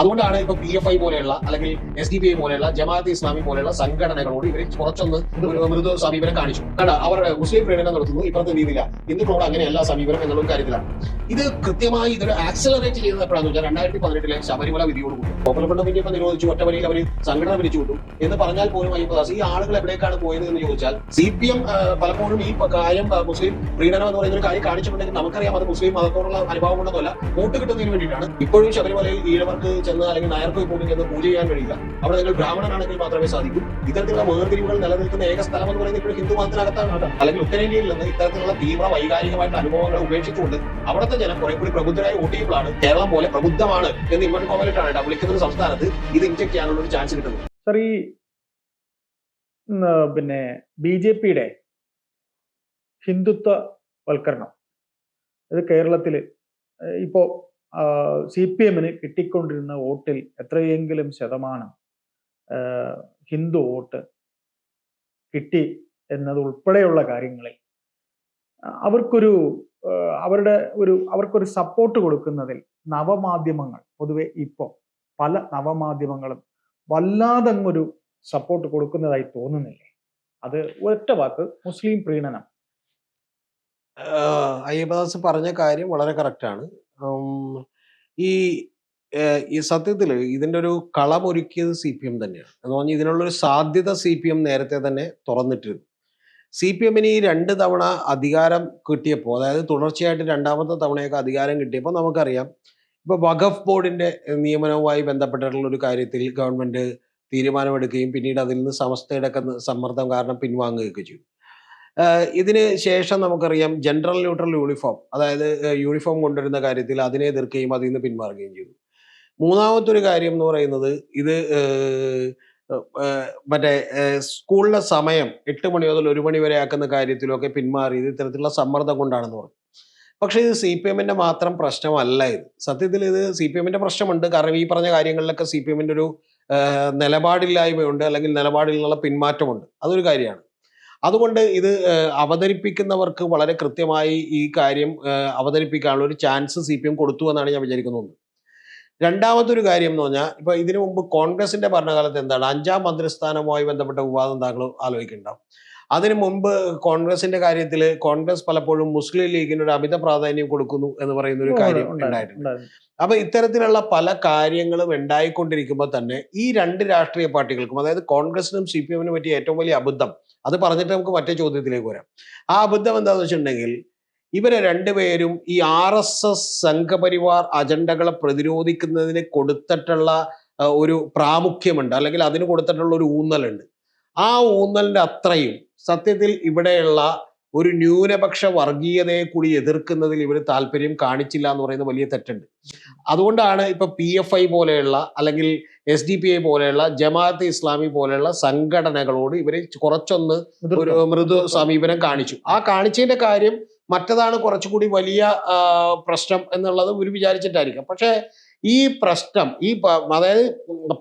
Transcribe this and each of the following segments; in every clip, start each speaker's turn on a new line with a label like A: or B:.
A: അതുകൊണ്ടാണ് ഇപ്പൊ P F I പോലെയുള്ള അല്ലെങ്കിൽ എസ് ഡി പി ഐ പോലെയുള്ള ജമാഅത്ത് ഇസ്ലാമി പോലെയുള്ള സംഘടനകളോട് ഇവർ കുറച്ചൊന്ന് ഒരു മൃദു സമീപനം കാണിച്ചു. കണ്ട അവർ മുസ്ലിം പ്രീണനം നടത്തുന്നു ഇപ്പുറത്തെ രീതിയില്ല ഹിന്ദുക്കളോട് അങ്ങനെയല്ല സമീപനം എന്നുള്ള കാര്യത്തിലാണ്. ഇത് കൃത്യമായി ഇതൊരു ആക്സലറേറ്റ് ചെയ്യുന്നത് എപ്പോഴാണെന്ന് വെച്ചാൽ രണ്ടായിരത്തി പതിനെട്ടിലെ ശബരിമല വിധിയോടുകൂടി പോപ്പുലർ ഫ്രണ്ട് ഇന്ത്യ ഇപ്പൊ നിരോധിച്ചു ഒറ്റവരിയിൽ അവർ സംഘടന പിരിച്ചു വിട്ടു എന്ന് പറഞ്ഞാൽ പോലും അയ്യപ്പദാസ് ഈ ആളുകൾ എവിടേക്കാണ് പോയത് എന്ന് ചോദിച്ചാൽ സി പി എം പലപ്പോഴും ഈ കാര്യം മുസ്ലിം പ്രീണനം എന്ന് പറയുന്ന ഒരു കാര്യം കാണിച്ചിട്ടുണ്ടെങ്കിൽ നമുക്കറിയാം അത് മുസ്ലിം മതത്തോടുള്ള അനുഭവം കൊണ്ടൊന്നുമല്ല. വോട്ട് കിട്ടുന്നതിന് വേണ്ടിയിട്ടാണ്. ഇപ്പോഴും ശബരിമലയിൽ ഈഴവർക്ക് ചെന്ന് അല്ലെങ്കിൽ നായർക്ക് പോലും ചെന്ന് പൂജ ചെയ്യാൻ കഴിയില്ല. അവിടെ നിങ്ങൾ ബ്രാഹ്മണനാണെങ്കിൽ മാത്രമേ സാധിക്കൂ. ഇത്തരത്തിലുള്ള വേർതിരിവുകൾ നിലനിൽക്കുന്ന ഏക സ്ഥലം എന്ന് പറയുന്നത് ഇപ്പോൾ ഹിന്ദു മതത്തിനകത്താണ് അല്ലെങ്കിൽ ഉത്തരേന്ത്യയിൽ നിന്ന് ഇത്തരത്തിലുള്ള തീവ്ര വൈകാരികമായിട്ടുള്ള അനുഭവങ്ങളെ ഉപേക്ഷിച്ചുകൊണ്ട് അവിടുത്തെ ജനം കുറെ കൂടി പ്രബുദ്ധരായി വോട്ട് കേരളം പോലെ പ്രബുദ്ധമാണ് എന്ന് ഇമ്മൻ കോമലിട്ടാണ് വിളിക്കുന്ന ഒരു സംസ്ഥാനത്ത് ഇത് ഇൻജെക്ട് ചെയ്യാനുള്ള ഒരു ചാൻസ് കിട്ടുന്നത്.
B: സർ ഈ പിന്നെ ബി ജെ പിയുടെ ഹിന്ദുത്വ വൽക്കരണം ഇത് കേരളത്തിൽ ഇപ്പോൾ സി പി എമ്മിന് കിട്ടിക്കൊണ്ടിരുന്ന വോട്ടിൽ എത്രയെങ്കിലും ശതമാനം ഹിന്ദു വോട്ട് കിട്ടി എന്നത് ഉൾപ്പെടെയുള്ള കാര്യങ്ങളിൽ അവർക്കൊരു അവരുടെ ഒരു അവർക്കൊരു സപ്പോർട്ട് കൊടുക്കുന്നതിൽ നവമാധ്യമങ്ങൾ പൊതുവെ ഇപ്പോൾ പല നവമാധ്യമങ്ങളും വല്ലാതങ്ങൊരു സപ്പോർട്ട് കൊടുക്കുന്നതായി തോന്നുന്നില്ലേ? അത് ഒറ്റ വാക്ക് മുസ്ലിം പ്രീണനം.
A: അയ്യപ്പദാസ് പറഞ്ഞ കാര്യം വളരെ കറക്റ്റാണ് ഈ ഈ സത്യത്തിൽ ഇതിന്റെ ഒരു കളമൊരുക്കിയത് സി പി എം തന്നെയാണ്. എന്ന് പറഞ്ഞാൽ ഇതിനുള്ളൊരു സാധ്യത സി പി എം നേരത്തെ തന്നെ തുറന്നിട്ടിരുന്നു. സി പി എമ്മിന് ഈ രണ്ട് തവണ അധികാരം കിട്ടിയപ്പോൾ അതായത് തുടർച്ചയായിട്ട് രണ്ടാമത്തെ തവണയൊക്കെ അധികാരം കിട്ടിയപ്പോൾ നമുക്കറിയാം. ഇപ്പോൾ വഖഫ് ബോർഡിന്റെ നിയമനവുമായി ബന്ധപ്പെട്ടിട്ടുള്ള ഒരു കാര്യത്തിൽ ഗവൺമെന്റ് തീരുമാനമെടുക്കുകയും പിന്നീട് അതിൽ നിന്ന് സമസ്തയുടെ സമ്മർദ്ദം കാരണം പിൻവാങ്ങുകയൊക്കെ ചെയ്തു. ഇതിന് ശേഷം നമുക്കറിയാം ജനറൽ ന്യൂട്രൽ യൂണിഫോം അതായത് യൂണിഫോം കൊണ്ടുവരുന്ന കാര്യത്തിൽ അതിനെ എതിർക്കുകയും അതിൽ നിന്ന് പിന്മാറുകയും ചെയ്തു. മൂന്നാമത്തെ ഒരു കാര്യം എന്ന് പറയുന്നത് ഇത് മറ്റേ സ്കൂളിലെ സമയം എട്ട് മണി മുതൽ ഒരു മണി വരെ ആക്കുന്ന കാര്യത്തിലൊക്കെ പിന്മാറിയത് ഇത്തരത്തിലുള്ള സമ്മർദ്ദം കൊണ്ടാണെന്ന് പറഞ്ഞു. പക്ഷേ ഇത് സി പി എമ്മിന്റെ മാത്രം പ്രശ്നമല്ല ഇത്. സത്യത്തിൽ ഇത് സി പി എമ്മിന്റെ പ്രശ്നമുണ്ട്. കാരണം ഈ പറഞ്ഞ കാര്യങ്ങളിലൊക്കെ സി പി എമ്മിന്റെ ഒരു നിലപാടില്ലായ്മയുണ്ട് അല്ലെങ്കിൽ നിലപാടിൽ പിന്മാറ്റമുണ്ട്. അതൊരു കാര്യമാണ്. അതുകൊണ്ട് ഇത് അവതരിപ്പിക്കുന്നവർക്ക് വളരെ കൃത്യമായി ഈ കാര്യം അവതരിപ്പിക്കാനുള്ള ഒരു ചാൻസ് സി പി എം കൊടുത്തു എന്നാണ് ഞാൻ വിചാരിക്കുന്നത് രണ്ടാമത്തെ ഒരു കാര്യം എന്ന് പറഞ്ഞാൽ ഇപ്പൊ ഇതിനു മുമ്പ് കോൺഗ്രസിന്റെ ഭരണകാലത്ത് എന്താണ് അഞ്ചാം മന്ത്രിസ്ഥാനവുമായി ബന്ധപ്പെട്ട വിവാദം താങ്കൾ ആലോചിക്കുന്നുണ്ടാവും അതിനു മുമ്പ് കോൺഗ്രസിന്റെ കാര്യത്തിൽ കോൺഗ്രസ് പലപ്പോഴും മുസ്ലിം ലീഗിന് ഒരു അമിത പ്രാധാന്യം കൊടുക്കുന്നു എന്ന് പറയുന്ന ഒരു കാര്യം ഉണ്ടായിട്ടുണ്ട്. അപ്പൊ ഇത്തരത്തിലുള്ള പല കാര്യങ്ങളും ഉണ്ടായിക്കൊണ്ടിരിക്കുമ്പോൾ തന്നെ ഈ രണ്ട് രാഷ്ട്രീയ പാർട്ടികൾക്കും അതായത് കോൺഗ്രസിനും സി പി എമ്മിനും പറ്റിയ ഏറ്റവും വലിയ അബദ്ധം അത് പറഞ്ഞിട്ട് നമുക്ക് മറ്റേ ചോദ്യത്തിലേക്ക് വരാം. ആ അബദ്ധം എന്താണെന്ന് വെച്ചിട്ടുണ്ടെങ്കിൽ ഇവരെ രണ്ടുപേരും ഈ ആർ എസ് എസ് സംഘപരിവാർ അജണ്ടകളെ പ്രതിരോധിക്കുന്നതിന് കൊടുത്തിട്ടുള്ള ഒരു പ്രാമുഖ്യമുണ്ട്. അല്ലെങ്കിൽ അതിന് കൊടുത്തിട്ടുള്ള ഒരു ഊന്നലുണ്ട്. ആ ഊന്നലിന്റെ അത്രയും സത്യത്തിൽ ഇവിടെയുള്ള ഒരു ന്യൂനപക്ഷ വർഗീയതയെ കൂടി എതിർക്കുന്നതിൽ ഇവർ താല്പര്യം കാണിച്ചില്ല എന്ന് പറയുന്ന വലിയ തെറ്റുണ്ട്. അതുകൊണ്ടാണ് ഇപ്പൊ പി എഫ് ഐ പോലെയുള്ള അല്ലെങ്കിൽ എസ് ഡി പി ഐ പോലെയുള്ള ജമാഅത്ത് ഇസ്ലാമി പോലെയുള്ള സംഘടനകളോട് ഇവർ കുറച്ചൊന്ന് ഒരു മൃദു സമീപനം കാണിച്ചു. ആ കാണിച്ചതിന്റെ കാര്യം മറ്റതാണ് കുറച്ചുകൂടി വലിയ പ്രശ്നം എന്നുള്ളത് ഇവർ വിചാരിച്ചിട്ടായിരിക്കാം. പക്ഷേ ഈ പ്രശ്നം ഈ അതായത്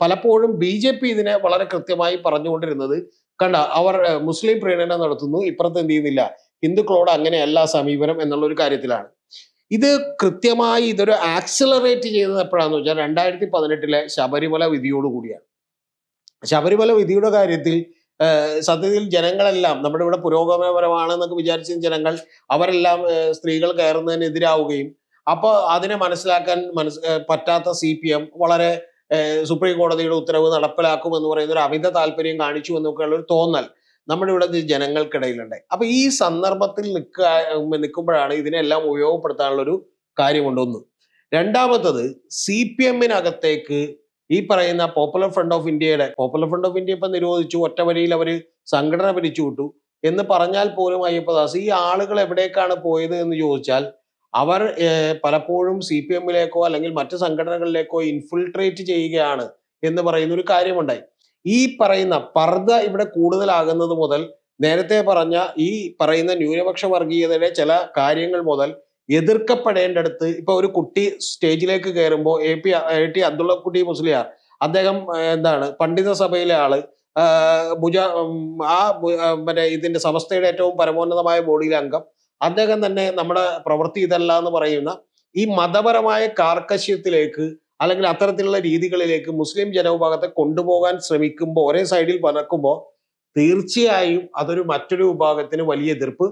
A: പലപ്പോഴും ബി ജെ പി ഇതിനെ വളരെ കൃത്യമായി പറഞ്ഞുകൊണ്ടിരുന്നത് കണ്ട അവർ മുസ്ലിം പ്രീണനം നടത്തുന്നു ഇപ്പുറത്ത് എന്ത് ചെയ്യുന്നില്ല. ഹിന്ദുക്കളോട് അങ്ങനെയല്ല സമീപനം എന്നുള്ള ഒരു കാര്യത്തിലാണ്. ഇത് കൃത്യമായി ഇതൊരു ആക്സിലറേറ്റ് ചെയ്തത് എപ്പോഴാന്ന് വെച്ചാൽ രണ്ടായിരത്തി പതിനെട്ടിലെ ശബരിമല വിധിയോടുകൂടിയാണ് ശബരിമല വിധിയുടെ കാര്യത്തിൽ സത്യത്തിൽ ജനങ്ങളെല്ലാം നമ്മുടെ ഇവിടെ പുരോഗമനപരമാണെന്നൊക്കെ വിചാരിച്ച ജനങ്ങൾ അവരെല്ലാം സ്ത്രീകൾ കയറുന്നതിനെതിരാവുകയും അപ്പോൾ അതിനെ മനസ്സിലാക്കാൻ മനസ് പറ്റാത്ത സി പി എം വളരെ സുപ്രീം കോടതിയുടെ ഉത്തരവ് നടപ്പിലാക്കും എന്ന് പറയുന്ന ഒരു അമിത താല്പര്യം കാണിച്ചു എന്നൊക്കെയുള്ള ഒരു തോന്നൽ നമ്മുടെ ഇവിടെ ജനങ്ങൾക്കിടയിലുണ്ട്. അപ്പൊ ഈ സന്ദർഭത്തിൽ നിൽക്ക നിൽക്കുമ്പോഴാണ് ഇതിനെല്ലാം ഉപയോഗപ്പെടുത്താനുള്ള ഒരു കാര്യമുണ്ട് ഒന്ന്. രണ്ടാമത്തത് സി പി എമ്മിനകത്തേക്ക് ഈ പറയുന്ന പോപ്പുലർ ഫ്രണ്ട് ഓഫ് ഇന്ത്യയുടെ പോപ്പുലർ ഫ്രണ്ട് ഓഫ് ഇന്ത്യ ഇപ്പൊ നിരോധിച്ചു ഒറ്റ വരിയിൽ അവർ സംഘടന പിരിച്ചു വിട്ടു എന്ന് പറഞ്ഞാൽ പോലും അയ്യപ്പദാസ് ഈ ആളുകൾ എവിടേക്കാണ് പോയത് എന്ന് ചോദിച്ചാൽ അവർ പലപ്പോഴും സി പി എമ്മിലേക്കോ അല്ലെങ്കിൽ മറ്റ് സംഘടനകളിലേക്കോ ഇൻഫിൽട്രേറ്റ് ചെയ്യുകയാണ് എന്ന് പറയുന്ന ഒരു കാര്യമുണ്ടായി. ഈ പറയുന്ന പർദ്ദ ഇവിടെ കൂടുതലാകുന്നത് മുതൽ നേരത്തെ പറഞ്ഞ ഈ പറയുന്ന ന്യൂനപക്ഷ വർഗീയതയുടെ ചില കാര്യങ്ങൾ മുതൽ എതിർക്കപ്പെടേണ്ടടുത്ത് ഇപ്പൊ ഒരു കുട്ടി സ്റ്റേജിലേക്ക് കയറുമ്പോൾ A P A T Abdulla Kutty Musliyar അദ്ദേഹം എന്താണ് പണ്ഡിത സഭയിലെ ആൾ ഭുജ ആ മറ്റേ ഇതിന്റെ സമസ്തയുടെ ഏറ്റവും പരമോന്നതമായ ബോഡിയിലെ അംഗം അദ്ദേഹം തന്നെ നമ്മുടെ പ്രവൃത്തി ഇതല്ല എന്ന് പറയുന്ന ഈ മതപരമായ കാർക്കശ്യത്തിലേക്ക് അല്ലെങ്കിൽ അത്തരത്തിലുള്ള രീതികളിലേക്ക് മുസ്ലിം ജനവിഭാഗത്തെ കൊണ്ടുപോകാൻ ശ്രമിക്കുമ്പോൾ ഒരേ സൈഡിൽ പനക്കുമ്പോൾ തീർച്ചയായും അതൊരു മറ്റൊരു വിഭാഗത്തിന് വലിയ എതിർപ്പ്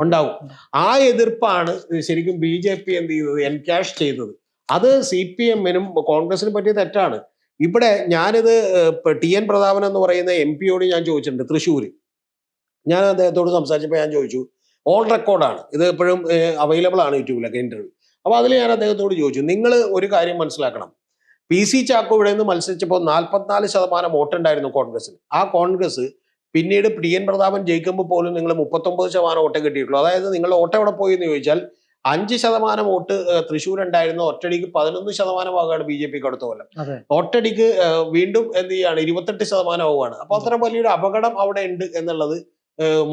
A: ഉണ്ടാവും. ആ എതിർപ്പാണ് ശരിക്കും ബി ജെ പി എന്ത് ചെയ്തത്? എൻകാഷ് ചെയ്തത്. അത് സി പി എമ്മിനും കോൺഗ്രസിനും പറ്റിയ തെറ്റാണ്. ഇവിടെ ഞാനിത് ടി എൻ പ്രതാപൻ എന്ന് പറയുന്ന എം പിയോട് ഞാൻ ചോദിച്ചിട്ടുണ്ട് തൃശ്ശൂര്. ഞാൻ അദ്ദേഹത്തോട് സംസാരിച്ചപ്പോൾ ഞാൻ ചോദിച്ചു ഓൺ റെക്കോർഡാണ് ഇത് എപ്പോഴും അവൈലബിൾ ആണ് യൂട്യൂബിലൊക്കെ ഇന്റർവ്യൂ അപ്പോൾ അതിൽ ഞാൻ അദ്ദേഹത്തോട് ചോദിച്ചു നിങ്ങൾ ഒരു കാര്യം മനസ്സിലാക്കണം. പി സി ചാക്കോ ഇവിടെ നിന്ന് മത്സരിച്ചപ്പോൾ നാൽപ്പത്തിനാല് ശതമാനം വോട്ടുണ്ടായിരുന്നു കോൺഗ്രസിന് ആ കോൺഗ്രസ് പിന്നീട് പി എൻ പ്രതാപൻ ജയിക്കുമ്പോൾ പോലും നിങ്ങൾ മുപ്പത്തൊമ്പത് ശതമാനം വോട്ടേ കിട്ടിയിട്ടുള്ളൂ. അതായത് നിങ്ങൾ വോട്ട് എവിടെ പോയി എന്ന് ചോദിച്ചാൽ അഞ്ച് ശതമാനം വോട്ട് തൃശ്ശൂർ ഉണ്ടായിരുന്നു. ഒറ്റടിക്ക് പതിനൊന്ന് ശതമാനമാകാണ് ബി ജെ പിക്ക് അടുത്ത കൊല്ലം. ഒറ്റടിക്ക് വീണ്ടും എന്ത് ചെയ്യാണ്? ഇരുപത്തെട്ട് ശതമാനം ആവുകയാണ്. അപ്പൊ അത്ര വലിയൊരു അപകടം അവിടെ ഉണ്ട് എന്നുള്ളത്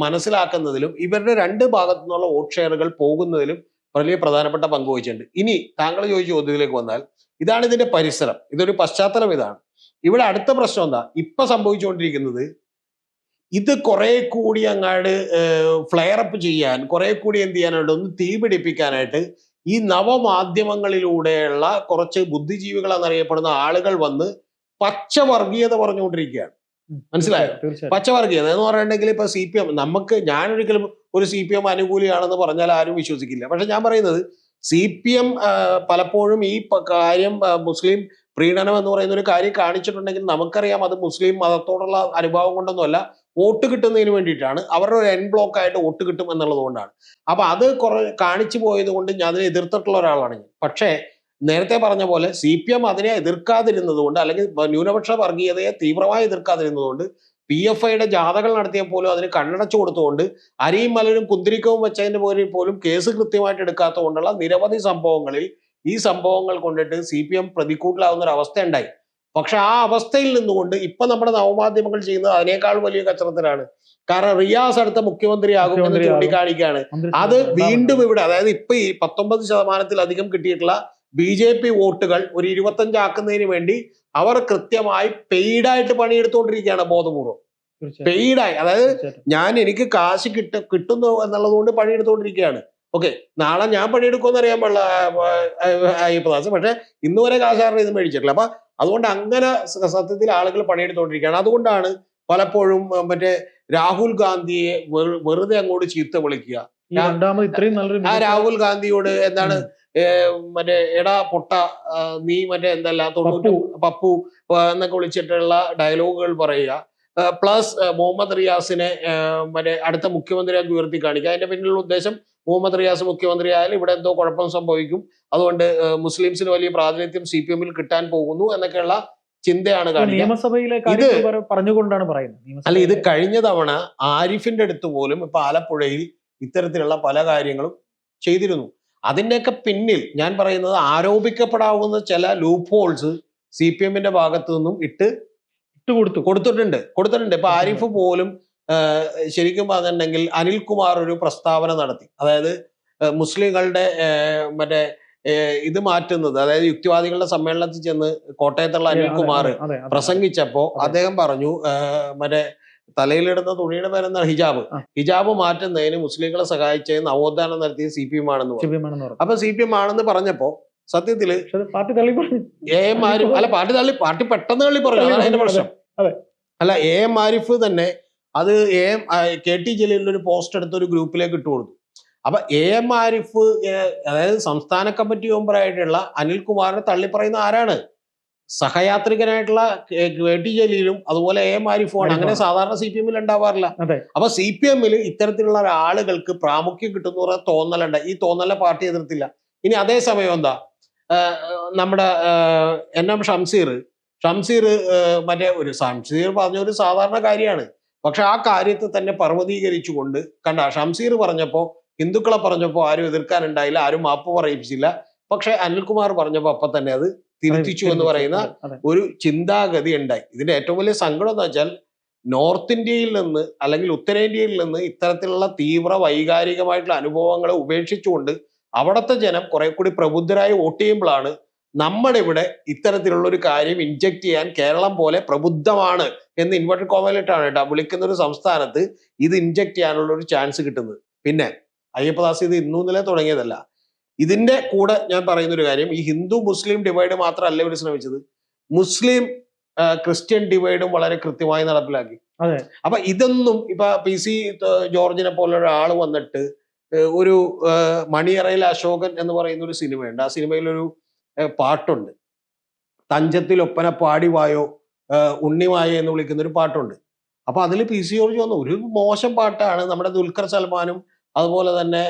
A: മനസ്സിലാക്കുന്നതിലും ഇവരുടെ രണ്ട് ഭാഗത്തു നിന്നുള്ള വോട്ട് ഷെയറുകൾ പോകുന്നതിലും വലിയ പ്രധാനപ്പെട്ട പങ്ക് വഹിച്ചിട്ടുണ്ട്. ഇനി താങ്കൾ ചോദിച്ച ചോദ്യത്തിലേക്ക് വന്നാൽ ഇതാണ് ഇതിന്റെ പരിസരം. ഇതൊരു പശ്ചാത്തലം ഇതാണ്. ഇവിടെ അടുത്ത പ്രശ്നം എന്താ? ഇപ്പൊ സംഭവിച്ചുകൊണ്ടിരിക്കുന്നത് ഇത് കുറെ കൂടി അങ്ങാട് ഫ്ലെയർ അപ്പ് ചെയ്യാൻ കുറെ കൂടി എന്ത് ചെയ്യാനായിട്ട് ഒന്ന് തീപിടിപ്പിക്കാനായിട്ട് ഈ നവമാധ്യമങ്ങളിലൂടെയുള്ള കുറച്ച് ബുദ്ധിജീവികൾ എന്നറിയപ്പെടുന്ന ആളുകൾ വന്ന് പച്ചവർഗീയത പറഞ്ഞുകൊണ്ടിരിക്കുകയാണ്. മനസ്സിലായോ? പച്ചവർഗീയത എന്ന് പറഞ്ഞിട്ടുണ്ടെങ്കിൽ ഇപ്പൊ സി പി എം നമുക്ക് ഞാൻ ഒരിക്കലും ഒരു സി പി എം അനുകൂലിയാണെന്ന് പറഞ്ഞാൽ ആരും വിശ്വസിക്കില്ല. പക്ഷെ ഞാൻ പറയുന്നത് സി പി എം പലപ്പോഴും ഈ കാര്യം മുസ്ലിം പ്രീണനം എന്ന് പറയുന്ന ഒരു കാര്യം കാണിച്ചിട്ടുണ്ടെങ്കിൽ നമുക്കറിയാം അത് മുസ്ലിം മതത്തോടുള്ള അനുഭാവം കൊണ്ടൊന്നുമല്ല വോട്ട് കിട്ടുന്നതിന് വേണ്ടിയിട്ടാണ്. അവരുടെ ഒരു എൻ ബ്ലോക്ക് ആയിട്ട് വോട്ട് കിട്ടും എന്നുള്ളത് കൊണ്ടാണ്. അപ്പൊ അത് കുറെ കാണിച്ചു പോയത് കൊണ്ട് ഞാൻ അതിനെ എതിർത്തിട്ടുള്ള ഒരാളാണ് ഞാൻ. പക്ഷേ നേരത്തെ പറഞ്ഞ പോലെ സി പി എം അതിനെ എതിർക്കാതിരുന്നത് കൊണ്ട് അല്ലെങ്കിൽ ന്യൂനപക്ഷ വർഗീയതയെ തീവ്രമായി എതിർക്കാതിരുന്നതുകൊണ്ട് പി എഫ് ഐയുടെ ജാഥകൾ നടത്തിയ പോലും അതിന് കണ്ണടച്ചു കൊടുത്തുകൊണ്ട് അരിയും മലരും കുന്തിരിക്കവും വെച്ചതിന് പോലും പോലും കേസ് കൃത്യമായിട്ട് എടുക്കാത്തത് കൊണ്ടുള്ള നിരവധി സംഭവങ്ങളിൽ ഈ സംഭവങ്ങൾ കൊണ്ടിട്ട് സി പി എം പ്രതിക്കൂട്ടിലാവുന്ന ഒരു അവസ്ഥ ഉണ്ടായി. പക്ഷെ ആ അവസ്ഥയിൽ നിന്നുകൊണ്ട് ഇപ്പൊ നമ്മുടെ നവമാധ്യമങ്ങൾ ചെയ്യുന്നത് അതിനേക്കാൾ വലിയ കച്ചറത്തിലാണ്. കാരണം റിയാസ് അടുത്ത മുഖ്യമന്ത്രിയാകും. എന്ന്. ചൂണ്ടിക്കാണിക്കുകയാണ് അത് വീണ്ടും ഇവിടെ അതായത് ഇപ്പൊ ഈ പത്തൊമ്പത് ശതമാനത്തിലധികം കിട്ടിയിട്ടുള്ള ബി ജെ പി വോട്ടുകൾ ഒരു ഇരുപത്തഞ്ച് ആക്കുന്നതിന് വേണ്ടി അവർ കൃത്യമായി പെയ്ഡായിട്ട് പണിയെടുത്തുകൊണ്ടിരിക്കുകയാണ് ബോധപൂർവം
B: തീർച്ചയായും.
A: പെയ്ഡായി അതായത് ഞാൻ എനിക്ക് കാശ് കിട്ട കിട്ടുന്നു എന്നുള്ളത് കൊണ്ട് പണിയെടുത്തുകൊണ്ടിരിക്കുകയാണ് ഓക്കെ നാളെ ഞാൻ പണിയെടുക്കുമെന്ന് അറിയാൻ പാടില്ല അയ്യപ്പദാസ്. പക്ഷെ ഇന്ന് വരെ കാശാറിന് ഇത് മേടിച്ചിട്ടില്ല. അപ്പൊ അതുകൊണ്ട് അങ്ങനെ സത്യത്തിൽ ആളുകൾ പണിയെടുത്തുകൊണ്ടിരിക്കുകയാണ് അതുകൊണ്ടാണ് പലപ്പോഴും മറ്റേ രാഹുൽ ഗാന്ധിയെ വെറുതെ അങ്ങോട്ട് ചീത്ത വിളിക്കുക. രാഹുൽ ഗാന്ധിയോട് എന്താണ് മറ്റേ എടാ പൊട്ട നീ മറ്റേ എന്തല്ല തൊണ്ണൂറ്റി പപ്പു. എന്നൊക്കെ വിളിച്ചിട്ടുള്ള ഡയലോഗുകൾ പറയുക. പ്ലസ് മുഹമ്മദ് റിയാസിനെ മറ്റേ അടുത്ത മുഖ്യമന്ത്രിയാക്കി ഉയർത്തി കാണിക്കുക. അതിന്റെ പിന്നിലുള്ള ഉദ്ദേശം മുഹമ്മദ് റിയാസ് മുഖ്യമന്ത്രി ആയാലും ഇവിടെ എന്തോ കുഴപ്പം സംഭവിക്കും. അതുകൊണ്ട് മുസ്ലിംസിന് വലിയ പ്രാതിനിധ്യം സി പി എമ്മിൽ കിട്ടാൻ പോകുന്നു എന്നൊക്കെയുള്ള ചിന്തയാണ്
B: നിയമസഭയിലെ പറഞ്ഞുകൊണ്ടാണ് പറയുന്നത്.
A: അല്ല ഇത് കഴിഞ്ഞ തവണ ആരിഫിന്റെ അടുത്ത് പോലും ഇപ്പൊ ആലപ്പുഴയിൽ ഇത്തരത്തിലുള്ള പല കാര്യങ്ങളും ചെയ്തിരുന്നു. അതിന്റെയൊക്കെ പിന്നിൽ ഞാൻ പറയുന്നത് ആരോപിക്കപ്പെടാവുന്ന ചില ലൂപ്പ് ഹോൾസ് സി പി എമ്മിന്റെ ഭാഗത്തു നിന്നും ഇട്ട്
B: ഇട്ട് കൊടുത്തു.
A: കൊടുത്തിട്ടുണ്ട്. കൊടുത്തിട്ടുണ്ട്. ഇപ്പൊ ആരിഫ് പോലും ശരിക്കും പറഞ്ഞിട്ടുണ്ടെങ്കിൽ അനിൽകുമാർ ഒരു പ്രസ്താവന നടത്തി. അതായത് മുസ്ലിങ്ങളുടെ മറ്റേ ഇത് മാറ്റുന്നത് അതായത് യുക്തിവാദികളുടെ സമ്മേളനത്തിൽ ചെന്ന് കോട്ടയത്തുള്ള അനിൽകുമാർ. പ്രസംഗിച്ചപ്പോ അദ്ദേഹം പറഞ്ഞു മറ്റേ തലയിലിടുന്ന തുണിയുടെ പേരെന്താ ഹിജാബ്. ഹിജാബ് മാറ്റുന്നതിന് മുസ്ലിങ്ങളെ സഹായിച്ചതിന് നവോത്ഥാനം നടത്തിയ സി പി എം ആണെന്ന് അപ്പൊ സി പി എം ആണെന്ന് പറഞ്ഞപ്പോ
B: സത്യത്തിൽ പാർട്ടി തള്ളി
A: എ എം ആരിഫ് അല്ല പാർട്ടി തള്ളി പാർട്ടി പെട്ടെന്ന് തള്ളി പറഞ്ഞു. അതാണ് അതിന്റെ പ്രശ്നം. അല്ല എ എം ആരിഫ് തന്നെ അത് എ എം കെ ടി ജലീലിന്റെ ഒരു പോസ്റ്റ് എടുത്ത് ഒരു ഗ്രൂപ്പിലേക്ക് ഇട്ട് കൊടുത്തു. അപ്പൊ എ എം ആരിഫ് അതായത് സംസ്ഥാന കമ്മിറ്റി മെമ്പറായിട്ടുള്ള അനിൽകുമാറിനെ തള്ളിപ്പറയുന്ന ആരാണ്? സഹയാത്രികനായിട്ടുള്ള കെ ടി ജലീലും അതുപോലെ എ എം ആരിഫുമാണ് അങ്ങനെ സാധാരണ സി പി എമ്മിൽ ഉണ്ടാവാറില്ല. അപ്പൊ സി പി എമ്മിൽ ഇത്തരത്തിലുള്ള ആളുകൾക്ക് പ്രാമുഖ്യം കിട്ടുന്ന തോന്നലുണ്ട്. ഈ തോന്നലെ പാർട്ടി എതിർത്തില്ല. ഇനി അതേസമയം എന്താ? നമ്മുടെ എൻ എം ഷംസീർ. ഷംസീർ മറ്റേ ഒരു ഷംസീർ പറഞ്ഞ ഒരു സാധാരണ കാര്യമാണ്. പക്ഷെ ആ കാര്യത്തെ തന്നെ പർവതീകരിച്ചുകൊണ്ട് കണ്ട ഷംസീർ പറഞ്ഞപ്പോ ഹിന്ദുക്കളെ പറഞ്ഞപ്പോ ആരും എതിർക്കാനുണ്ടായില്ല ആരും മാപ്പ് പറയിപ്പിച്ചില്ല. പക്ഷെ അനിൽകുമാർ പറഞ്ഞപ്പോ അപ്പൊ തന്നെ അത് തിരുത്തിച്ചു എന്ന് പറയുന്ന. ഒരു ചിന്താഗതി ഉണ്ടായി. ഇതിന്റെ ഏറ്റവും വലിയ സങ്കടം എന്ന് വെച്ചാൽ നോർത്ത് ഇന്ത്യയിൽ നിന്ന് അല്ലെങ്കിൽ ഉത്തരേന്ത്യയിൽ നിന്ന് ഇത്തരത്തിലുള്ള തീവ്ര വൈകാരികമായിട്ടുള്ള അനുഭവങ്ങളെ ഉപേക്ഷിച്ചുകൊണ്ട് അവിടുത്തെ ജനം കുറെ കൂടി പ്രബുദ്ധരായി വോട്ട് ചെയ്യുമ്പോഴാണ് നമ്മുടെ ഇവിടെ ഇത്തരത്തിലുള്ള ഒരു കാര്യം ഇൻജക്ട് ചെയ്യാൻ കേരളം പോലെ പ്രബുദ്ധമാണ് എന്ന് ഇൻവെർട്ടഡ് കോമയിലിട്ടാണ് കേട്ടോ വിളിക്കുന്ന ഒരു സംസ്ഥാനത്ത് ഇത് ഇൻജക്ട് ചെയ്യാനുള്ള ഒരു ചാൻസ് കിട്ടുന്നത്. പിന്നെ അയ്യപ്പദാസ് ഇത് ഇന്നു ഇന്നലെ തുടങ്ങിയതല്ല. ഇതിന്റെ കൂടെ ഞാൻ പറയുന്ന ഒരു കാര്യം ഈ ഹിന്ദു മുസ്ലിം ഡിവൈഡ് മാത്രമല്ല ഇവർ ശ്രമിച്ചത്. മുസ്ലിം ക്രിസ്ത്യൻ ഡിവൈഡും വളരെ കൃത്യമായി നടപ്പിലാക്കി.
B: അതെ.
A: അപ്പൊ ഇതൊന്നും ഇപ്പൊ പി സി ജോർജിനെ പോലുള്ള ഒരാൾ വന്നിട്ട് ഒരു മണിയറയിൽ അശോകൻ എന്ന് പറയുന്ന ഒരു സിനിമയുണ്ട്. ആ സിനിമയിൽ ഒരു പാട്ടുണ്ട്. തഞ്ചത്തിൽ ഒപ്പന പാടിവായോ വായോ ഉണ്ണിവായോ എന്ന് വിളിക്കുന്ന ഒരു പാട്ടുണ്ട്. അപ്പൊ അതിൽ പി സി ജോർജ് വന്നു. ഒരു മോശം പാട്ടാണ്. നമ്മുടെ ദുൽഖർ സൽമാനും അതുപോലെ തന്നെ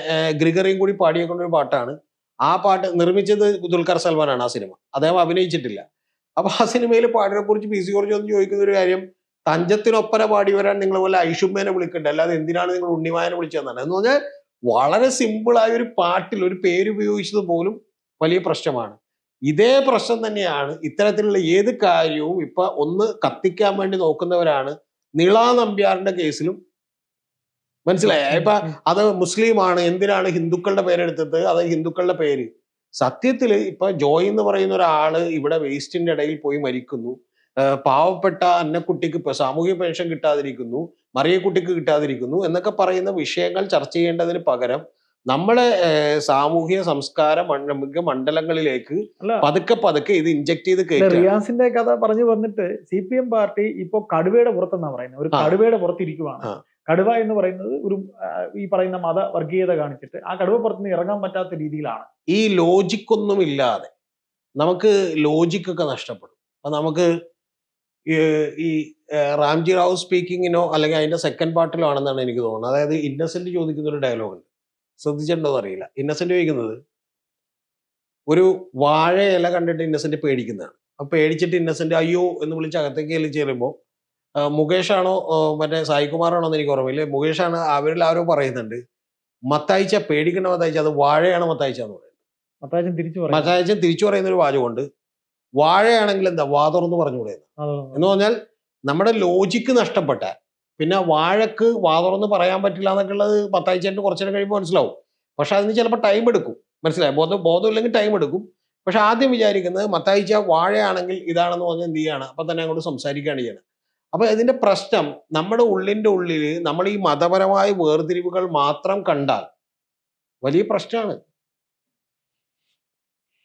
A: ഗ്രിഗറിയും കൂടി പാടിയേക്കൊണ്ടൊരു പാട്ടാണ്. ആ പാട്ട് നിർമ്മിച്ചത് ദുൽഖർ സൽമാനാണ് ആ സിനിമ. അദ്ദേഹം അഭിനയിച്ചിട്ടില്ല. അപ്പൊ ആ സിനിമയിൽ പാടിനെ കുറിച്ച് പി സി ജോർജ് ഒന്ന് ചോദിക്കുന്ന ഒരു കാര്യം തഞ്ചത്തിനൊപ്പന പാടി വരാൻ നിങ്ങൾ പോലെ ഐഷുമ്മേനെ വിളിക്കണ്ട? അല്ലാതെ എന്തിനാണ് നിങ്ങൾ ഉണ്ണിമായനെ വിളിച്ചതെന്നാണ് എന്ന് പറഞ്ഞാൽ വളരെ സിമ്പിളായ ഒരു പാട്ടിൽ ഒരു പേര് ഉപയോഗിച്ചത് പോലും വലിയ പ്രശ്നമാണ്. ഇതേ പ്രശ്നം തന്നെയാണ് ഇത്തരത്തിലുള്ള ഏത് കാര്യവും ഇപ്പൊ ഒന്ന് കത്തിക്കാൻ വേണ്ടി നോക്കുന്നവരാണ് നിള നമ്പ്യാറിന്റെ കേസിലും മനസ്സിലായ? ഇപ്പൊ അത് മുസ്ലിമാണ് എന്തിനാണ് ഹിന്ദുക്കളുടെ പേരെടുത്തത്? അത് ഹിന്ദുക്കളുടെ പേര്. സത്യത്തിൽ ഇപ്പൊ ജോയ് എന്ന് പറയുന്ന ഒരാൾ ഇവിടെ വേസ്റ്റിന്റെ ഇടയിൽ പോയി മരിക്കുന്നു. പാവപ്പെട്ട അന്നക്കുട്ടിക്ക് ഇപ്പൊ സാമൂഹ്യ പെൻഷൻ കിട്ടാതിരിക്കുന്നു മറിയക്കുട്ടിക്ക് കിട്ടാതിരിക്കുന്നു എന്നൊക്കെ പറയുന്ന വിഷയങ്ങൾ ചർച്ച ചെയ്യേണ്ടതിന് പകരം നമ്മളെ സാമൂഹ്യ സംസ്കാര മണ്ഡല മണ്ഡലങ്ങളിലേക്ക് പതുക്കെ പതുക്കെ ഇത് ഇഞ്ചക്ട് ചെയ്ത്
B: റിയാസിന്റെ കഥ പറഞ്ഞു വന്നിട്ട് സി പി എം പാർട്ടി ഇപ്പോ കടുവയുടെ പുറത്തെന്നാ പറയുന്നത് ഒരു. കടുവയുടെ പുറത്തിരിക്കുവാണ്. കടുവ എന്ന് പറയുന്നത് ഒരു ഈ പറയുന്ന മത വർഗീയത കാണിച്ചിട്ട് ആ കടുവ പുറത്തുനിന്ന് ഇറങ്ങാൻ പറ്റാത്ത രീതിയിലാണ്.
A: ഈ ലോജിക് ഒന്നും ഇല്ലാതെ നമുക്ക് ലോജിക് ഒക്കെ നഷ്ടപ്പെടും. അപ്പൊ നമുക്ക് ഈ റാംജി റാവു സ്പീക്കിങ്ങിനോ അല്ലെങ്കിൽ അതിന്റെ സെക്കൻഡ് പാർട്ടിലോ ആണെന്നാണ് എനിക്ക് തോന്നുന്നത്. അതായത് ഇന്നസെന്റ് ചോദിക്കുന്ന ഒരു ഡയലോഗ് ഉണ്ട്. ശ്രദ്ധിച്ചിട്ടുണ്ടോ അറിയില്ല. ഇന്നസെന്റ് ചോദിക്കുന്നത് ഒരു വാഴ ഇല കണ്ടിട്ട് ഇന്നസെന്റ് പേടിക്കുന്നതാണ്. അപ്പൊ പേടിച്ചിട്ട് ഇന്നസെന്റ് അയ്യോ എന്ന് വിളിച്ച് അകത്തേക്ക് ചേരുമ്പോൾ മുകേഷാണോ ആണോ മറ്റേ സായികുമാറാണോ എന്ന് എനിക്ക് ഓർമ്മയില്ല. മുകേഷാണ് അവരിൽ ആരോ പറയുന്നുണ്ട്. മത്തായിച്ച പേടിക്കണ മത്തായിച്ച അത് വാഴയാണ് മത്തായിച്ച എന്ന് പറയുന്നത്.
B: മത്തായിച്ചൻ തിരിച്ചു പറയും
A: മത്തായിച്ച തിരിച്ചു പറയുന്ന ഒരു വാചകമുണ്ട്. വാഴയാണെങ്കിൽ എന്താ വാതുറന്ന് പറഞ്ഞുകൂടെ എന്ന് പറഞ്ഞാൽ നമ്മുടെ ലോജിക്ക് നഷ്ടപ്പെട്ട പിന്നെ വാഴക്ക് വാതുറന്ന് പറയാൻ പറ്റില്ല എന്നൊക്കെ ഉള്ളത് പത്താഴ്ചയായിട്ട് കുറച്ചു നേരം കഴിയുമ്പോൾ മനസ്സിലാവും. പക്ഷെ അതിന് ചിലപ്പോൾ ടൈം എടുക്കും. മനസ്സിലായി? ബോധം ബോധമില്ലെങ്കിൽ ടൈം എടുക്കും. പക്ഷെ ആദ്യം വിചാരിക്കുന്നത് മത്തായിച്ച വാഴയാണെങ്കിൽ ഇതാണെന്ന് പറഞ്ഞാൽ എന്ത് ചെയ്യാണ്? അപ്പം തന്നെ അങ്ങോട്ട് സംസാരിക്കുകയാണ് ചെയ്യണം. അപ്പൊ ഇതിന്റെ പ്രശ്നം നമ്മുടെ ഉള്ളിന്റെ ഉള്ളിൽ നമ്മൾ ഈ മതപരമായ വേർതിരിവുകൾ മാത്രം കണ്ടാൽ വലിയ പ്രശ്നമാണ്.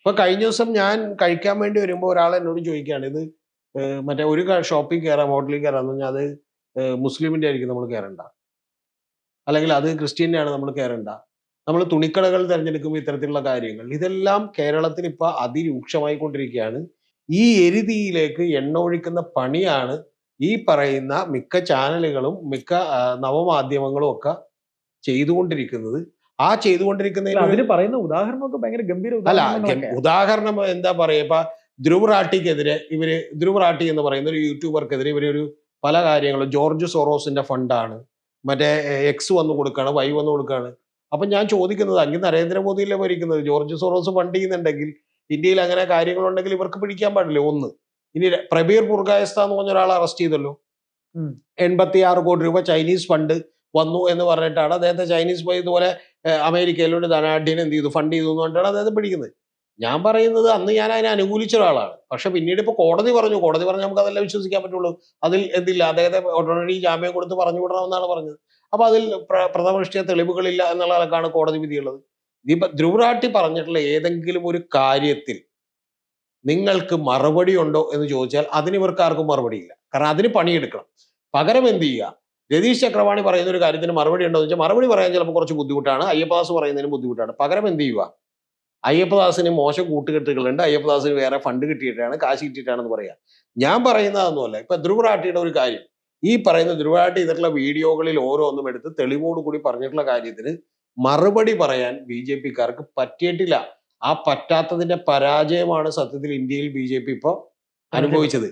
A: ഇപ്പൊ കഴിഞ്ഞ ദിവസം ഞാൻ കഴിക്കാൻ വേണ്ടി വരുമ്പോൾ ഒരാൾ എന്നോട് ചോദിക്കുകയാണ് ഇത് മറ്റേ ഒരു ഷോപ്പിൽ കയറാം ഹോട്ടലിൽ കയറാന്ന് പറഞ്ഞാൽ അത് മുസ്ലിമിന്റെ ആയിരിക്കും നമ്മൾ കയറണ്ട. അല്ലെങ്കിൽ അത് ക്രിസ്ത്യന്റെ ആണ് നമ്മൾ കയറണ്ട. നമ്മൾ തുണിക്കടകൾ തിരഞ്ഞെടുക്കുമ്പോൾ ഇത്തരത്തിലുള്ള കാര്യങ്ങൾ. ഇതെല്ലാം കേരളത്തിൽ ഇപ്പൊ അതിരൂക്ഷമായി കൊണ്ടിരിക്കുകയാണ് ഈ എരുതിയിലേക്ക് എണ്ണ ഒഴിക്കുന്ന പണിയാണ് ഈ പറയുന്ന മിക്ക ചാനലുകളും മിക്ക നവമാധ്യമങ്ങളും ഒക്കെ ചെയ്തുകൊണ്ടിരിക്കുന്നത്. ആ ചെയ്തുകൊണ്ടിരിക്കുന്ന
B: അതിന് പറയുന്ന ഉദാഹരണമൊക്കെ ഭയങ്കര ഗംഭീര
A: അല്ല ഉദാഹരണം എന്താ പറയുക? ഇപ്പൊ ധ്രുവ് റാട്ടിക്കെതിരെ ഇവർ ധ്രുവ് റാട്ടി എന്ന് പറയുന്ന ഒരു യൂട്യൂബർക്കെതിരെ ഇവരൊരു പല കാര്യങ്ങളും ജോർജ് സൊറോസിന്റെ ഫണ്ടാണ്. മറ്റേ എക്സ് വന്നു കൊടുക്കുകയാണ് വൈ വന്നു കൊടുക്കുകയാണ് അപ്പൊ ഞാൻ ചോദിക്കുന്നത് അങ്ങ് നരേന്ദ്രമോദിയിലെ ഭരിക്കുന്നത്? ജോർജ് സോറോസ് ഫണ്ട് ചെയ്യുന്നുണ്ടെങ്കിൽ ഇന്ത്യയിൽ അങ്ങനെ കാര്യങ്ങളുണ്ടെങ്കിൽ ഇവർക്ക് പിടിക്കാൻ പാടില്ല? ഒന്ന്. ഇനി പ്രബീർ പുർഗായസ്ത എന്ന് പറഞ്ഞ ഒരാളെ അറസ്റ്റ് ചെയ്തല്ലോ. എൺപത്തി ആറ് കോടി രൂപ ചൈനീസ് ഫണ്ട് വന്നു എന്ന് പറഞ്ഞിട്ടാണ് അദ്ദേഹത്തെ ചൈനീസ് പോയി ഇതുപോലെ അമേരിക്കയിലൂടെ ധനാഢ്യൻ എന്ത് ചെയ്തു ഫണ്ട് ചെയ്തു എന്ന് പറഞ്ഞിട്ടാണ് അദ്ദേഹത്തെ പിടിക്കുന്നത്. ഞാൻ പറയുന്നത് അന്ന് ഞാൻ അതിനെ അനുകൂലിച്ച ഒരാളാണ്. പക്ഷെ പിന്നീട് ഇപ്പൊ കോടതി പറഞ്ഞു കോടതി പറഞ്ഞു നമുക്ക് അതെല്ലാം വിശ്വസിക്കാൻ പറ്റുള്ളൂ. അതിൽ എന്തില്ല അദ്ദേഹത്തെ ഉടനടി ജാമ്യം കൊടുത്ത് പറഞ്ഞു വിടണമെന്നാണ് പറഞ്ഞത്. അപ്പൊ അതിൽ പ്രഥമൃഷ്ടിയ പ്രഥമദൃഷ്ടിയ തെളിവുകളില്ല എന്നുള്ള കണക്കാണ് കോടതി വിധിയുള്ളത്. ദീപ ധ്രുവറാട്ടി പറഞ്ഞിട്ടുള്ള ഏതെങ്കിലും ഒരു കാര്യത്തിൽ നിങ്ങൾക്ക് മറുപടി ഉണ്ടോ എന്ന് ചോദിച്ചാൽ അതിന് ഇവർക്ക് ആർക്കും മറുപടിയില്ല കാരണം അതിന് പണിയെടുക്കണം. പകരം എന്ത് ചെയ്യുക? രതീഷ് ചക്രവാണി പറയുന്ന ഒരു കാര്യത്തിന് മറുപടി ഉണ്ടോ എന്ന് വെച്ചാൽ മറുപടി പറയാൻ ചിലപ്പോൾ കുറച്ച് ബുദ്ധിമുട്ടാണ്. അയ്യപ്പദാസ് പറയുന്നതിന് ബുദ്ധിമുട്ടാണ്. പകരം എന്ത് ചെയ്യുക? അയ്യപ്പദാസിന് മോശം കൂട്ടുകെട്ടുകളുണ്ട്. അയ്യപ്പദാസിന് വേറെ ഫണ്ട് കിട്ടിയിട്ടാണ് കാശ് കിട്ടിയിട്ടാണെന്ന് പറയാം. ഞാൻ പറയുന്നതൊന്നുമല്ല ഇപ്പൊ ധ്രുവറാട്ടിയുടെ ഒരു കാര്യം. ഈ പറയുന്ന ധ്രുവറാട്ടി ഇതിലുള്ള വീഡിയോകളിൽ ഓരോന്നും എടുത്ത് തെളിവോട് കൂടി പറഞ്ഞിട്ടുള്ള കാര്യത്തിന് മറുപടി പറയാൻ ബി ജെ പിക്കാർക്ക് പറ്റിയിട്ടില്ല. ആ പറ്റാത്തതിന്റെ പരാജയമാണ് സത്യത്തിൽ ഇന്ത്യയിൽ ബി ജെ പി ഇപ്പൊ അനുഭവിച്ചത്.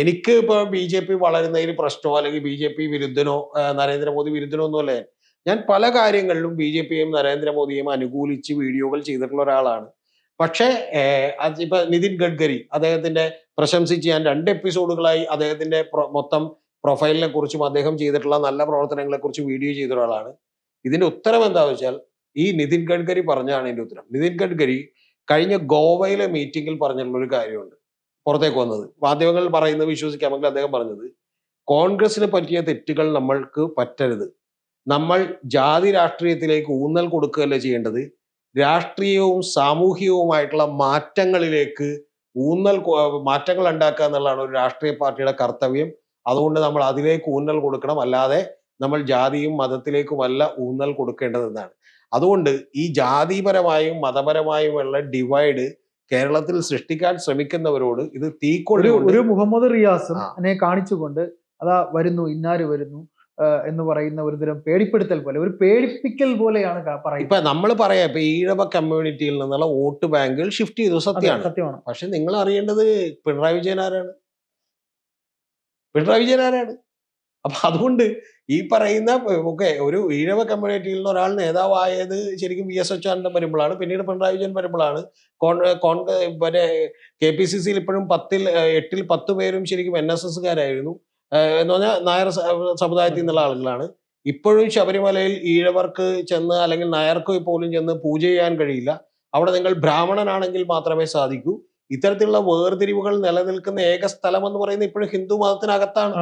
A: എനിക്ക് ഇപ്പൊ ബി ജെ പി വളരുന്നതിൽ പ്രശ്നമോ അല്ലെങ്കിൽ ബി ജെ പി വിരുദ്ധനോ നരേന്ദ്രമോദി വിരുദ്ധനോ ഒന്നുമല്ല ഞാൻ. പല കാര്യങ്ങളിലും ബി ജെ പിയെയും നരേന്ദ്രമോദിയെയും അനുകൂലിച്ച് വീഡിയോകൾ ചെയ്തിട്ടുള്ള ഒരാളാണ്. പക്ഷേ ഇപ്പൊ നിതിൻ ഗഡ്കരി അദ്ദേഹത്തിന്റെ പ്രശംസിച്ച് ഞാൻ രണ്ട് എപ്പിസോഡുകളായി അദ്ദേഹത്തിന്റെ മൊത്തം പ്രൊഫൈലിനെ കുറിച്ചും അദ്ദേഹം ചെയ്തിട്ടുള്ള നല്ല പ്രവർത്തനങ്ങളെ കുറിച്ച് വീഡിയോ ചെയ്ത ഒരാളാണ് ഇതിന്റെ ഉത്തരം എന്താ വെച്ചാൽ ഈ നിതിൻ ഗഡ്കരി പറഞ്ഞാണ് ഇതിന്റെ ഉത്തരം. നിതിൻ ഗഡ്കരി കഴിഞ്ഞ ഗോവയിലെ മീറ്റിംഗിൽ പറഞ്ഞിട്ടുള്ള ഒരു കാര്യമുണ്ട്. പുറത്തേക്ക് വന്നത്. മാധ്യമങ്ങൾ പറയുന്നത് വിശ്വസിക്കാമെങ്കിൽ അദ്ദേഹം പറഞ്ഞത് കോൺഗ്രസിന് പറ്റിയ തെറ്റുകൾ നമ്മൾക്ക് പറ്റരുത്. നമ്മൾ ജാതി രാഷ്ട്രീയത്തിലേക്ക് ഊന്നൽ കൊടുക്കുകയല്ല ചെയ്യേണ്ടത്? രാഷ്ട്രീയവും സാമൂഹികവുമായിട്ടുള്ള മാറ്റങ്ങളിലേക്ക് ഊന്നൽ മാറ്റങ്ങൾ ഉണ്ടാക്കുക എന്നുള്ളതാണ് ഒരു രാഷ്ട്രീയ പാർട്ടിയുടെ കർത്തവ്യം. അതുകൊണ്ട് നമ്മൾ അതിലേക്ക് ഊന്നൽ കൊടുക്കണം. അല്ലാതെ നമ്മൾ ജാതിയും മതത്തിലേക്കുമല്ല ഊന്നൽ കൊടുക്കേണ്ടതെന്നാണ്. അതുകൊണ്ട് ഈ ജാതിപരമായും മതപരമായുമുള്ള ഡിവൈഡ് കേരളത്തിൽ സൃഷ്ടിക്കാൻ ശ്രമിക്കുന്നവരോട് ഇത് തീക്കൊണ്ട്
B: ഒരു മുഹമ്മദ് റിയാസ്. എന്നെ കാണിച്ചുകൊണ്ട് അതാ വരുന്നു ഇന്നാര് വരുന്നു എന്ന് പറയുന്ന ഒരു തരം പേടിപ്പെടുത്തൽ പോലെ ഒരു പേടിപ്പിക്കൽ പോലെയാണ് പറയുന്നത്.
A: ഇപ്പൊ നമ്മൾ പറയാം ഇപ്പൊ ഈഴവ കമ്മ്യൂണിറ്റിയിൽ നിന്നുള്ള വോട്ട് ബാങ്കിൽ ഷിഫ്റ്റ് ചെയ്തു സത്യമാണ്.
B: സത്യമാണ്.
A: പക്ഷെ നിങ്ങൾ അറിയേണ്ടത് പിണറായി വിജയൻ ആരാണ്? പിണറായി വിജയൻ ആരാണ്? അപ്പൊ അതുകൊണ്ട് ഈ പറയുന്ന ഒക്കെ ഒരു ഈഴവ കമ്മ്യൂണിറ്റിയിൽ നിന്ന് ഒരാൾ നേതാവായത് ശരിക്കും വി എസ് അച്യുതാനന്ദൻ വരുമ്പോഴാണ്. പിന്നീട് പിണറായി വിജയൻ വരുമ്പോഴാണ്. കോൺഗ്രസ് കോൺ മറ്റേ കെ പി സി സിയിൽ ഇപ്പോഴും പത്തിൽ എട്ടിൽ പത്ത് പേരും ശരിക്കും എൻ എസ് എസ്സുകാരായിരുന്നു എന്ന് പറഞ്ഞാൽ നായർ സമുദായത്തിൽ നിന്നുള്ള ആളുകളാണ്. ഇപ്പോഴും ശബരിമലയിൽ ഈഴവർക്ക് ചെന്ന് അല്ലെങ്കിൽ നായർക്ക് പോലും ചെന്ന് പൂജ ചെയ്യാൻ കഴിയില്ല. അവിടെ നിങ്ങൾ ബ്രാഹ്മണനാണെങ്കിൽ മാത്രമേ സാധിക്കൂ. ഇത്തരത്തിലുള്ള വേർതിരിവുകൾ നിലനിൽക്കുന്ന ഏക സ്ഥലം എന്ന് പറയുന്നത് ഇപ്പോഴും ഹിന്ദു മതത്തിനകത്താണ്.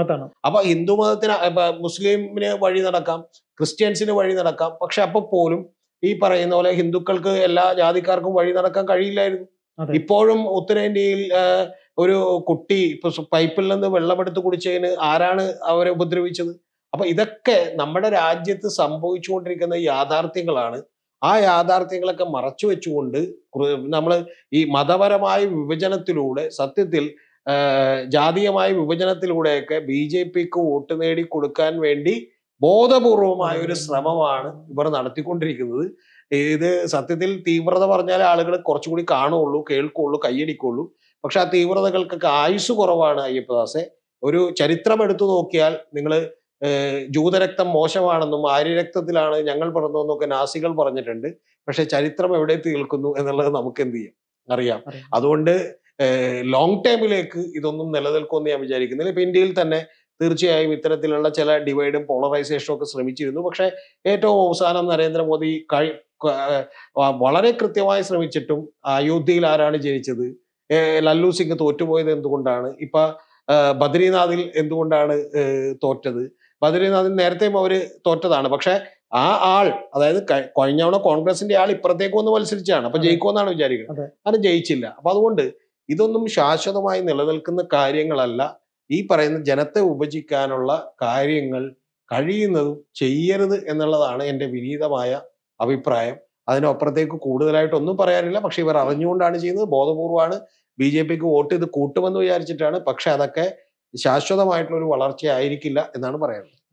A: അപ്പൊ ഹിന്ദു മതത്തിന് മുസ്ലിമിന് വഴി നടക്കാം ക്രിസ്ത്യൻസിന് വഴി നടക്കാം. പക്ഷെ അപ്പൊ പോലും ഈ പറയുന്ന പോലെ ഹിന്ദുക്കൾക്ക് എല്ലാ ജാതിക്കാർക്കും വഴി നടക്കാൻ കഴിയില്ലായിരുന്നു. ഇപ്പോഴും ഉത്തരേന്ത്യയിൽ ഒരു കുട്ടി ഇപ്പൊ പൈപ്പിൽ നിന്ന് വെള്ളമെടുത്ത് കുടിച്ചതിന് ആരാണ് അവരെ ഉപദ്രവിച്ചത്? അപ്പൊ ഇതൊക്കെ നമ്മുടെ രാജ്യത്ത് സംഭവിച്ചുകൊണ്ടിരിക്കുന്ന യാഥാർത്ഥ്യങ്ങളാണ്. ആ യാഥാർത്ഥ്യങ്ങളൊക്കെ മറച്ചു വെച്ചുകൊണ്ട് നമ്മൾ ഈ മതപരമായ വിഭജനത്തിലൂടെ സത്യത്തിൽ ജാതീയമായ വിഭജനത്തിലൂടെയൊക്കെ ബി ജെ പിക്ക് വോട്ട് നേടി കൊടുക്കാൻ വേണ്ടി ബോധപൂർവമായ ഒരു ശ്രമമാണ് ഇവർ നടത്തിക്കൊണ്ടിരിക്കുന്നത്. ഇത് സത്യത്തിൽ തീവ്രത പറഞ്ഞാൽ ആളുകൾ കുറച്ചുകൂടി കാണുള്ളൂ കേൾക്കുള്ളൂ കൈയടിക്കുള്ളൂ പക്ഷെ ആ തീവ്രതകൾക്കൊക്കെ ആയുസ് കുറവാണ് അയ്യപ്പദാസെ. ഒരു ചരിത്രം എടുത്തു നോക്കിയാൽ നിങ്ങൾ ജൂതരക്തം മോശമാണെന്നും ആര്യരക്തത്തിലാണ് ഞങ്ങൾ പിറന്നതെന്നൊക്കെ നാസികൾ പറഞ്ഞിട്ടുണ്ട്. പക്ഷെ ചരിത്രം എവിടെ തീർക്കുന്നു എന്നുള്ളത് നമുക്ക് എന്ത് ചെയ്യാം? അറിയാം. അതുകൊണ്ട് ലോങ് ടൈമിലേക്ക് ഇതൊന്നും നിലനിൽക്കുമെന്ന് ഞാൻ വിചാരിക്കുന്നില്ല. ഇപ്പൊ ഇന്ത്യയിൽ തന്നെ തീർച്ചയായും ഇത്തരത്തിലുള്ള ചില ഡിവൈഡും പോളറൈസേഷനും ഒക്കെ ശ്രമിച്ചിരുന്നു. പക്ഷെ ഏറ്റവും അവസാനം നരേന്ദ്രമോദി കഴി വളരെ കൃത്യമായി ശ്രമിച്ചിട്ടും അയോധ്യയിൽ ആരാണ് ജയിച്ചത് ലല്ലു സിംഗ് തോറ്റുപോയത് എന്തുകൊണ്ടാണ്? ഇപ്പൊ ബദ്രീനാഥിൽ എന്തുകൊണ്ടാണ് തോറ്റത്? ബദ്രീനാഥിൽ നേരത്തെയും അവർ തോറ്റതാണ്. പക്ഷെ ആ ആൾ അതായത് കഴി- കഴിഞ്ഞ തവണ കോൺഗ്രസിന്റെ ആൾ ഇപ്പുറത്തേക്ക് വന്ന് മത്സരിച്ചാണ്. അപ്പൊ. ജയിക്കുമെന്നാണ് വിചാരിക്കുന്നത്.
B: അതെ.
A: ജയിച്ചില്ല. അപ്പൊ അതുകൊണ്ട് ഇതൊന്നും ശാശ്വതമായി നിലനിൽക്കുന്ന കാര്യങ്ങളല്ല. ഈ പറയുന്ന ജനത്തെ വിഭജിക്കാനുള്ള കാര്യങ്ങൾ കഴിയുന്നതും ചെയ്യരുത് എന്നുള്ളതാണ് എന്റെ വിനീതമായ അഭിപ്രായം. അതിനപ്പുറത്തേക്ക് കൂടുതലായിട്ടൊന്നും പറയാനില്ല. പക്ഷെ ഇവർ അറിഞ്ഞുകൊണ്ടാണ് ചെയ്യുന്നത്. ബോധപൂർവമാണ് ബി ജെ പിക്ക് വോട്ട് ചെയ്ത് കൂട്ടുമെന്ന് വിചാരിച്ചിട്ടാണ്. പക്ഷെ അതൊക്കെ ശാശ്വതമായിട്ടുള്ള ഒരു വളർച്ചയായിരിക്കില്ല എന്നാണ് പറയുന്നത്.